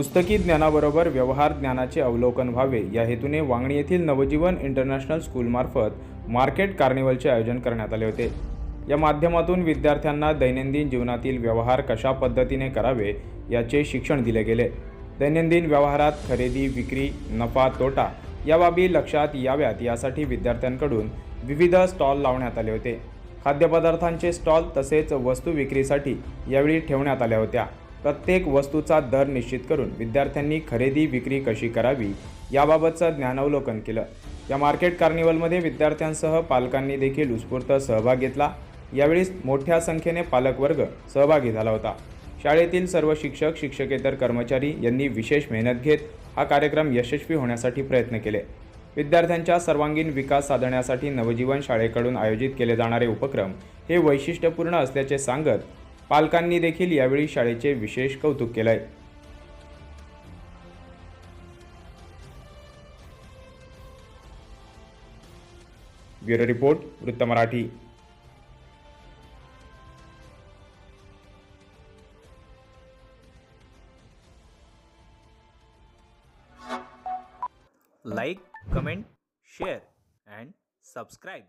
पुस्तकी ज्ञानाबरोबर व्यवहार ज्ञानाचे अवलोकन व्हावे. या हेतूने वांगणी येथील नवजीवन इंटरनॅशनल स्कूलमार्फत मार्केट कार्निवलचे आयोजन करण्यात आले होते. या माध्यमातून विद्यार्थ्यांना दैनंदिन जीवनातील व्यवहार कशा पद्धतीने करावे याचे शिक्षण दिले गेले. दैनंदिन व्यवहारात खरेदी विक्री नफा तोटा या बाबी लक्षात याव्यात यासाठी विद्यार्थ्यांकडून विविध स्टॉल लावण्यात आले होते. खाद्यपदार्थांचे स्टॉल तसेच वस्तू विक्रीसाठी यावेळी ठेवण्यात आल्या होत्या. प्रत्येक वस्तूचा दर निश्चित करून विद्यार्थ्यांनी खरेदी विक्री कशी करावी याबाबतचं ज्ञानावलोकन केलं. या मार्केट कार्निवलमध्ये विद्यार्थ्यांसह पालकांनी देखील उत्स्फूर्त सहभाग घेतला. यावेळी मोठ्या संख्येने पालकवर्ग सहभागी झाला होता. शाळेतील सर्व शिक्षक शिक्षकेतर कर्मचारी यांनी विशेष मेहनत घेत हा कार्यक्रम यशस्वी होण्यासाठी प्रयत्न केले. विद्यार्थ्यांच्या सर्वांगीण विकास साधण्यासाठी नवजीवन शाळेकडून आयोजित केले जाणारे उपक्रम हे वैशिष्ट्यपूर्ण असल्याचे सांगत पालकांनी देखील यावेळी शाळेचे विशेष कौतुक केलंय. ब्युरो रिपोर्ट वृत्त Marathi. Like comment share and subscribe.